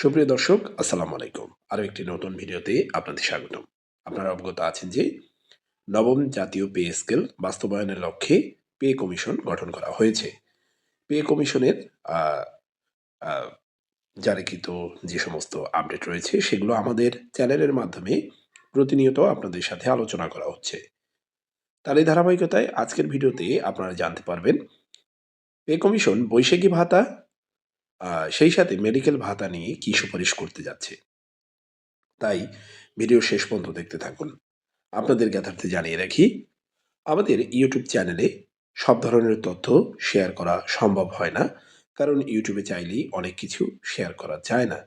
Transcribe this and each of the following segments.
সুপ্রিয় দর্শক, আসসালামু আলাইকুম। আরও একটি নতুন ভিডিওতে আপনাদের স্বাগতম। আপনারা অবগত আছেন যে নবম জাতীয় পে স্কেল বাস্তবায়নের লক্ষ্যে পে কমিশন গঠন করা হয়েছে। পে কমিশনের জারিকৃত যে সমস্ত আপডেট রয়েছে, সেগুলো আমাদের চ্যানেলের মাধ্যমে প্রতিনিয়ত আপনাদের সাথে আলোচনা করা হচ্ছে। তার এই ধারাবাহিকতায় আজকের ভিডিওতে আপনারা জানতে পারবেন, পে কমিশন বৈশাখী ভাতা সেই সাথে মেডিকেল ভাতা নিয়ে কি সুপারিশ করতে যাচ্ছে? তাই ভিডিও শেষ পর্যন্ত দেখতে থাকুন। আপনাদের জ্ঞাতার্থে জানিয়ে রাখি, আমাদের ইউটিউব চ্যানেলে সব ধরনের তথ্য শেয়ার করা সম্ভব হয় না, কারণ ইউটিউবে চাইলেই অনেক কিছু শেয়ার করা যায় না।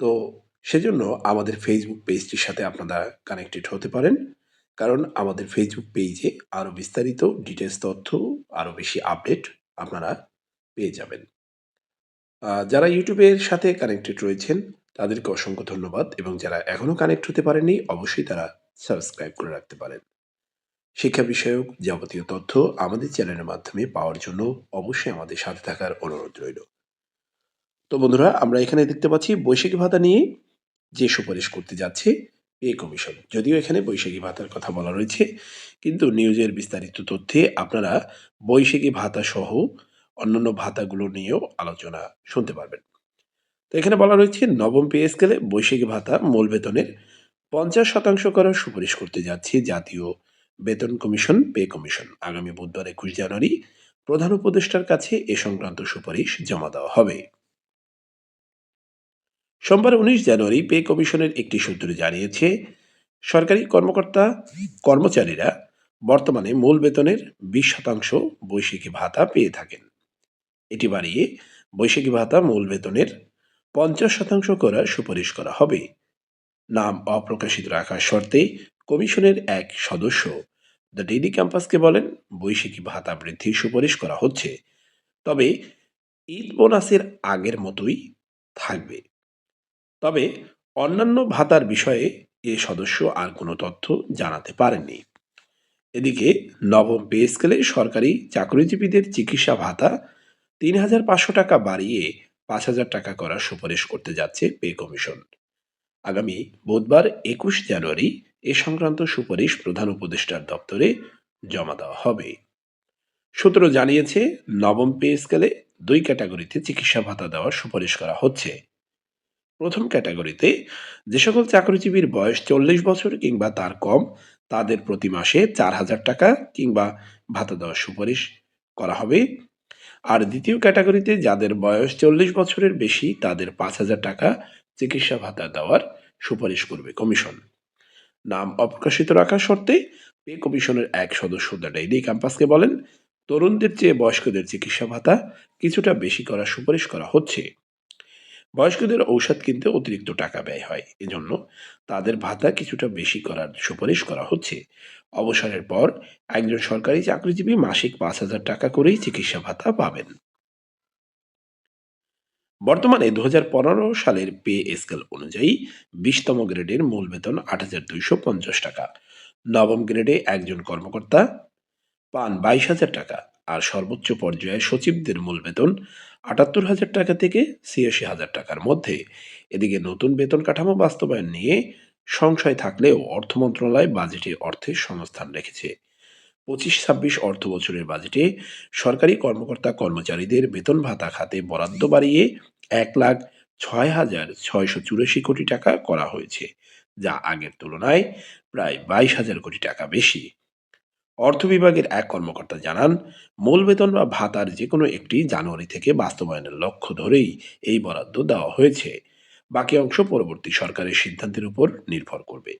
তো সেজন্য আমাদের ফেসবুক পেজটির সাথে আপনারা কানেক্টেড হতে পারেন, কারণ আমাদের ফেসবুক পেজে আরও বিস্তারিত ডিটেলস তথ্য আরও বেশি আপডেট আপনারা পেয়ে যাবেন। যারা ইউটিউবের সাথে কানেক্টেড রয়েছেন, তাদেরকে অসংখ্য ধন্যবাদ এবং যারা এখনও কানেক্ট হতে পারেননি, অবশ্যই তারা সাবস্ক্রাইব করে রাখতে পারেন। শিক্ষা বিষয়ক যাবতীয় তথ্য আমাদের চ্যানেলের মাধ্যমে পাওয়ার জন্য অবশ্যই আমাদের সাথে থাকার অনুরোধ রইল। তো বন্ধুরা, আমরা এখানে দেখতে পাচ্ছি বৈশাখী ভাতা নিয়ে যে সুপারিশ করতে যাচ্ছে পে কমিশন। যদিও এখানে বৈশাখী ভাতার কথা বলা রয়েছে, কিন্তু নিউজের বিস্তারিত তথ্যে আপনারা বৈশাখী ভাতা সহ অন্যান্য ভাতাগুলো নিয়েও আলোচনা শুনতে পারবেন। তো এখানে বলা রয়েছে, নবম পে স্কেলে বৈশাখী ভাতা মূল বেতনের পঞ্চাশ শতাংশ করার সুপারিশ করতে যাচ্ছে জাতীয় বেতন কমিশন, পে কমিশন। আগামী বুধবার একুশ জানুয়ারি প্রধান উপদেষ্টার কাছে এ সংক্রান্ত সুপারিশ জমা দেওয়া হবে। সোমবার উনিশ জানুয়ারি পে কমিশনের একটি সূত্র জানিয়েছে, সরকারি কর্মকর্তা কর্মচারীরা বর্তমানে মূল বেতনের বিশ শতাংশ বৈশাখী ভাতা পেয়ে থাকেন। এটি বাড়িয়ে বৈশাখী ভাতা মূল বেতনের পঞ্চাশ শতাংশ করার সুপারিশ করা হবে। নাম অপ্রকাশিত রাখার শর্তে কমিশনের এক সদস্য দ্য ডেইলি ক্যাম্পাসকে বলেন, বৈশাখী ভাতা বৃদ্ধির সুপারিশ করা হচ্ছে, তবে ঈদ বোনাসের আগের মতোই থাকবে। তবে অন্যান্য ভাতার বিষয়ে এ সদস্য আর কোনো তথ্য জানাতে পারেননি। এদিকে নবম পে স্কেলে সরকারি চাকরিজীবীদের চিকিৎসা ভাতা তিন হাজার পাঁচশো টাকা বাড়িয়ে পাঁচ হাজার টাকা করার সুপারিশ করতে যাচ্ছে পে কমিশন। আগামী বুধবার একুশ জানুয়ারি এ সংক্রান্ত সুপারিশ প্রধান উপদেষ্টার দপ্তরে জমা দেওয়া হবে। সূত্র জানিয়েছে, নবম পে স্কেলে দুই ক্যাটাগরিতে চিকিৎসা ভাতা দেওয়ার সুপারিশ করা হচ্ছে। প্রথম ক্যাটাগরিতে যে সকল চাকরিজীবীর বয়স চল্লিশ বছর কিংবা তার কম, তাদের প্রতি মাসে চার হাজার টাকা কিংবা ভাতা দেওয়ার সুপারিশ করা হবে। আর দ্বিতীয় ক্যাটাগরিতে যাদের বয়স চল্লিশ বছরের বেশি, তাদের পাঁচ হাজার টাকা চিকিৎসা ভাতা দেওয়ার সুপারিশ করবে কমিশন। নাম অপ্রকাশিত রাখার শর্তে পে কমিশনের এক সদস্য দ্য ডেইলি ক্যাম্পাসকে বলেন, তরুণদের চেয়ে বয়স্কদের চিকিৎসা ভাতা কিছুটা বেশি করার সুপারিশ করা হচ্ছে। বয়স্কদের ঔষধ কিনতে অতিরিক্ত টাকা ব্যয় হয়। এজন্য তাদের ভাতা কিছুটা বেশি করার সুপারিশ করা হচ্ছে। অবসরের পর একজন সরকারি চাকরিজীবী মাসিক পাঁচ হাজার টাকা করেই চিকিৎসা ভাতা পাবেন। বর্তমানে দু পনেরো সালের পে স্কেল অনুযায়ী বিশতম গ্রেডের মূল বেতন আট হাজার দুইশো পঞ্চাশ টাকা। নবম গ্রেডে একজন কর্মকর্তা পান বাইশ হাজার টাকা। আর সর্বোচ্চ পর্যায়ে সচিবদের মূল বেতন আটাত্তর হাজার টাকা থেকে ছিয়াশি হাজার টাকার মধ্যে। এদিকে নতুন বেতন কাঠামো বাস্তবায়ন নিয়ে সংশয় থাকলেও অর্থ মন্ত্রণালয় বাজেটে অর্থের সংস্থান রেখেছে। পঁচিশ ছাব্বিশ অর্থ বছরের বাজেটে সরকারি কর্মকর্তা কর্মচারীদের বেতন ভাতা খাতে বরাদ্দ বাড়িয়ে এক লাখ ছয় হাজার ছয়শো চুরাশি কোটি টাকা করা হয়েছে, যা আগের তুলনায় প্রায় বাইশ হাজার কোটি টাকা বেশি। অর্থ বিভাগের এক কর্মকর্তা জানান, মূল বেতন বা ভাতার যে কোনো একটি জানুয়ারি থেকে বাস্তবায়নের লক্ষ্য ধরেই এই বরাদ্দ দেওয়া হয়েছে। বাকি অংশ পরবর্তী সরকারের সিদ্ধান্তের উপর নির্ভর করবে।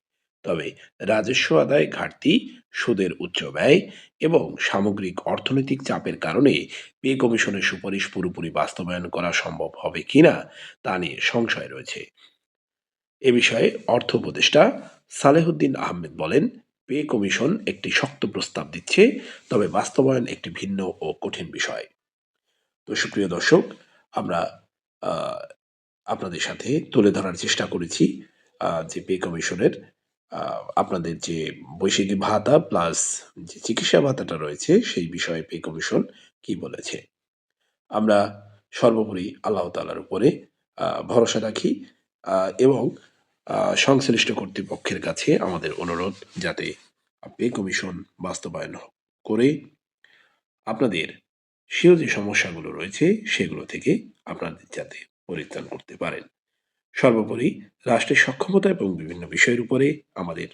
তবে রাজস্ব আদায় ঘাটতি, সুদের উচ্চ ব্যয় এবং সামগ্রিক অর্থনৈতিক চাপের কারণে পে কমিশনের সুপারিশ পুরোপুরি বাস্তবায়ন করা সম্ভব হবে কিনা তা নিয়ে সংশয় রয়েছে। এ বিষয়ে অর্থ উপদেষ্টা সালেহুদ্দিন আহমেদ বলেন পে কমিশন একটি শক্ত প্রস্তাব দিচ্ছে, তবে বাস্তবায়ন একটি ভিন্ন ও কঠিন বিষয়। তো সুপ্রিয় দর্শক, আমরা আপনাদের সাথে তুলে ধরার চেষ্টা করেছি যে পে কমিশনের আপনাদের যে বৈশ্বিক ভাতা প্লাস যে চিকিৎসা ভাতাটা রয়েছে, সেই বিষয়ে পে কমিশন কি বলেছে। আমরা সর্বোপরি আল্লাহ তালার উপরে ভরসা রাখি এবং সংশ্লিষ্ট কর্তৃপক্ষের কাছে আমাদের অনুরোধ যাতে পে কমিশন বাস্তবায়ন করে আপনাদের সেও যে সমস্যাগুলো রয়েছে সেগুলো থেকে আপনাদের যাতে পরিত্রাণ করতে পারেন। সর্বোপরি রাষ্ট্রের সক্ষমতা এবং বিভিন্ন বিষয়ের উপরে আমাদের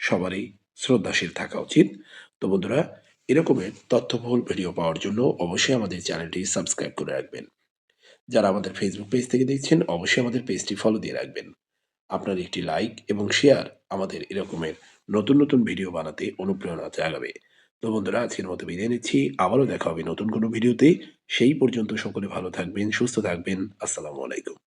সবারই শ্রদ্ধাশীল থাকা উচিত। তো বন্ধুরা, এরকমের তথ্যবহুল ভিডিও পাওয়ার জন্য অবশ্যই আমাদের চ্যানেলটি সাবস্ক্রাইব করে রাখবেন। যারা আমাদের ফেসবুক পেজ থেকে দেখছেন, অবশ্যই আমাদের পেজটি ফলো দিয়ে রাখবেন। আপনার একটি লাইক এবং শেয়ার আমাদের এরকমের নতুন নতুন ভিডিও বানাতে অনুপ্রেরণা জাগাবে তো বন্ধুরা, আজকের মতো বিদায় নিচ্ছি। আবারও দেখা হবে নতুন কোনো ভিডিওতে সেই পর্যন্ত সকলে ভালো থাকবেন, সুস্থ থাকবেন। আসসালামু আলাইকুম।